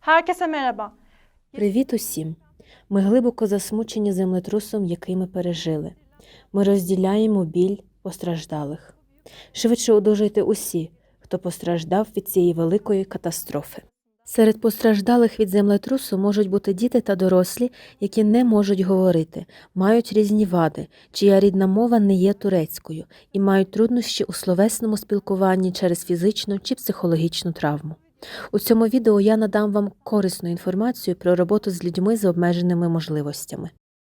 Herkese merhaba. Привіт усім! Ми глибоко засмучені землетрусом, який ми пережили. Ми розділяємо біль постраждалих. Швидше одужайте усі, хто постраждав від цієї великої катастрофи. Серед постраждалих від землетрусу можуть бути діти та дорослі, які не можуть говорити, мають різні вади, чия рідна мова не є турецькою і мають труднощі у словесному спілкуванні через фізичну чи психологічну травму. У цьому відео я надам вам корисну інформацію про роботу з людьми з обмеженими можливостями.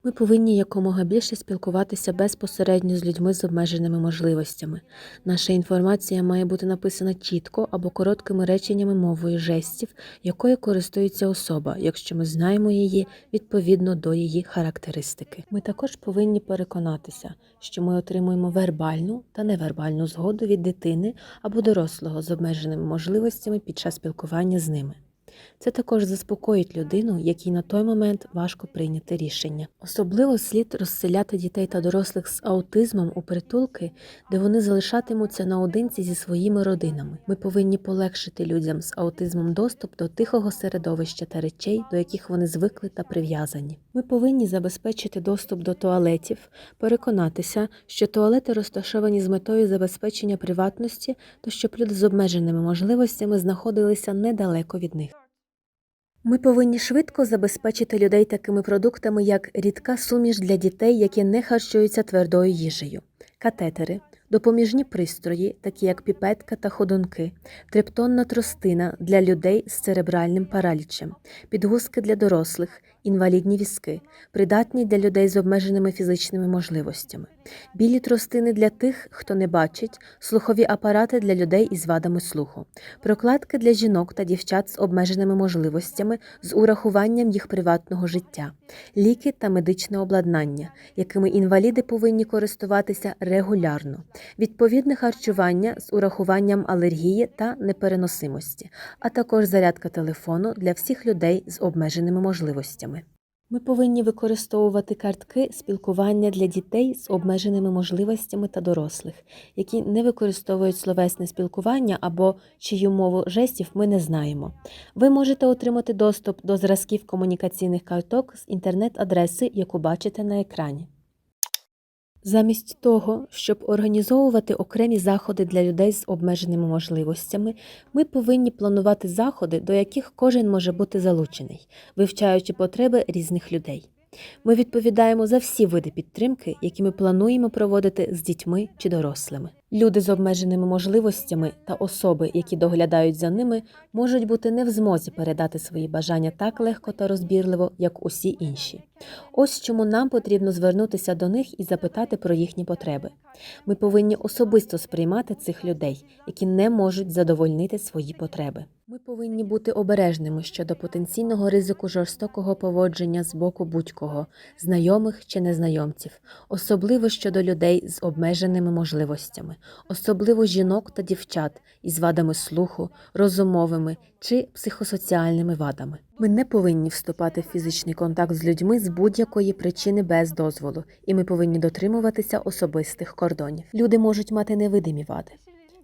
Ми повинні якомога більше спілкуватися безпосередньо з людьми з обмеженими можливостями. Наша інформація має бути написана чітко або короткими реченнями мовою жестів, якою користується особа, якщо ми знаємо її відповідно до її характеристики. Ми також повинні переконатися, що ми отримуємо вербальну та невербальну згоду від дитини або дорослого з обмеженими можливостями під час спілкування з ними. Це також заспокоїть людину, якій на той момент важко прийняти рішення. Особливо слід розселяти дітей та дорослих з аутизмом у притулки, де вони залишатимуться наодинці зі своїми родинами. Ми повинні полегшити людям з аутизмом доступ до тихого середовища та речей, до яких вони звикли та прив'язані. Ми повинні забезпечити доступ до туалетів, переконатися, що туалети розташовані з метою забезпечення приватності, та щоб люди з обмеженими можливостями знаходилися недалеко від них. Ми повинні швидко забезпечити людей такими продуктами, як рідка суміш для дітей, які не харчуються твердою їжею, катетери, допоміжні пристрої, такі як піпетка та ходунки, триптонна тростина для людей з церебральним паралічем, підгузки для дорослих, інвалідні візки, придатні для людей з обмеженими фізичними можливостями, білі тростини для тих, хто не бачить, слухові апарати для людей із вадами слуху, прокладки для жінок та дівчат з обмеженими можливостями з урахуванням їх приватного життя, ліки та медичне обладнання, якими інваліди повинні користуватися регулярно, відповідне харчування з урахуванням алергії та непереносимості, а також зарядка телефону для всіх людей з обмеженими можливостями. Ми повинні використовувати картки спілкування для дітей з обмеженими можливостями та дорослих, які не використовують словесне спілкування або чию мову жестів ми не знаємо. Ви можете отримати доступ до зразків комунікаційних карток з інтернет-адреси, яку бачите на екрані. Замість того, щоб організовувати окремі заходи для людей з обмеженими можливостями, ми повинні планувати заходи, до яких кожен може бути залучений, вивчаючи потреби різних людей. Ми відповідаємо за всі види підтримки, які ми плануємо проводити з дітьми чи дорослими. Люди з обмеженими можливостями та особи, які доглядають за ними, можуть бути не в змозі передати свої бажання так легко та розбірливо, як усі інші. Ось чому нам потрібно звернутися до них і запитати про їхні потреби. Ми повинні особисто сприймати цих людей, які не можуть задовольнити свої потреби. Ми повинні бути обережними щодо потенційного ризику жорстокого поводження з боку будь-кого, знайомих чи незнайомців, особливо щодо людей з обмеженими можливостями, особливо жінок та дівчат із вадами слуху, розумовими чи психосоціальними вадами. Ми не повинні вступати в фізичний контакт з людьми з будь-якої причини без дозволу, і ми повинні дотримуватися особистих кордонів. Люди можуть мати невидимі вади.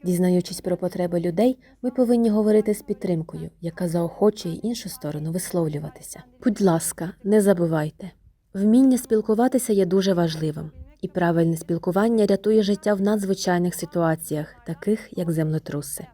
Дізнаючись про потреби людей, ми повинні говорити з підтримкою, яка заохочує іншу сторону висловлюватися. Будь ласка, не забувайте, вміння спілкуватися є дуже важливим, і правильне спілкування рятує життя в надзвичайних ситуаціях, таких як землетруси.